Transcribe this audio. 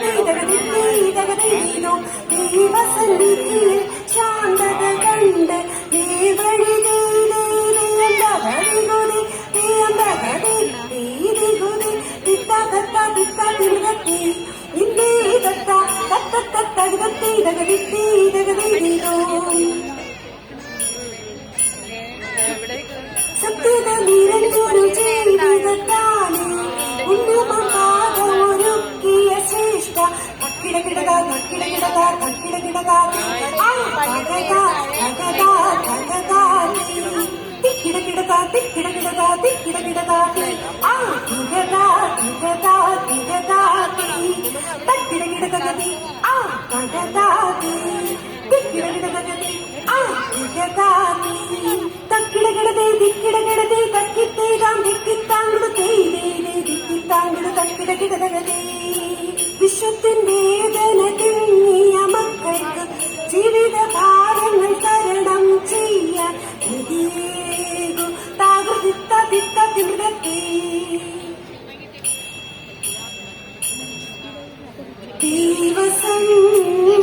ീനോ ദൈവസന്നിധിയിൽ ശാന്തത കണ്ട് നീ വഴി നിന്റെ തത്ത തത്ത തകതീ തകതീ തകതീ വിശ്വത്തിന്റെ Even some.